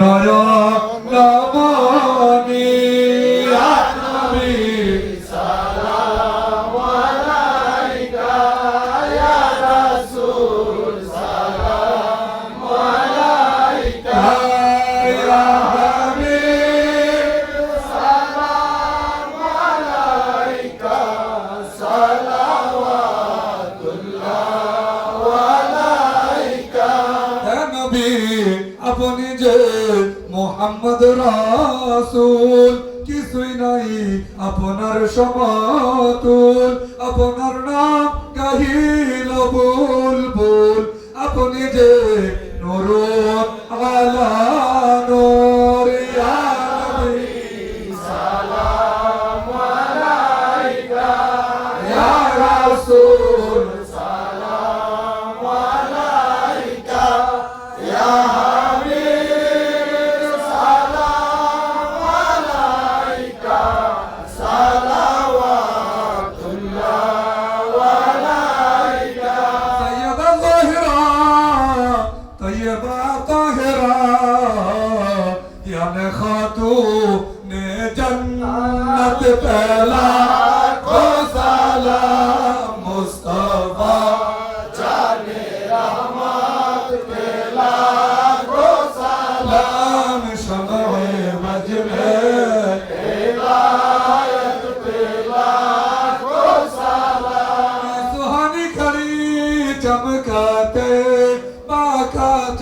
নয়নমণি আপনি যে মোহাম্মদ রাসুল কিছুই নাই আপনার সমাতুল। আপনার নাম গাহিল বুলবুল। আপনি যে তৈবা তাহেরা ইয়ানে খাতু নে জান্নাত পেলা কো সালাম মুস্তা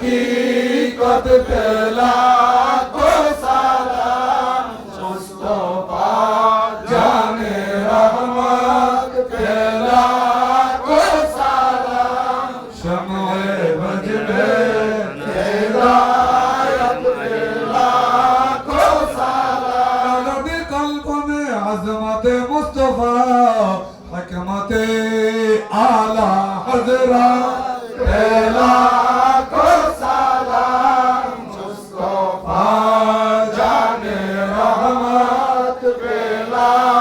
হাকিকত পেলা মুস্তাফা জানে রহমত Amém.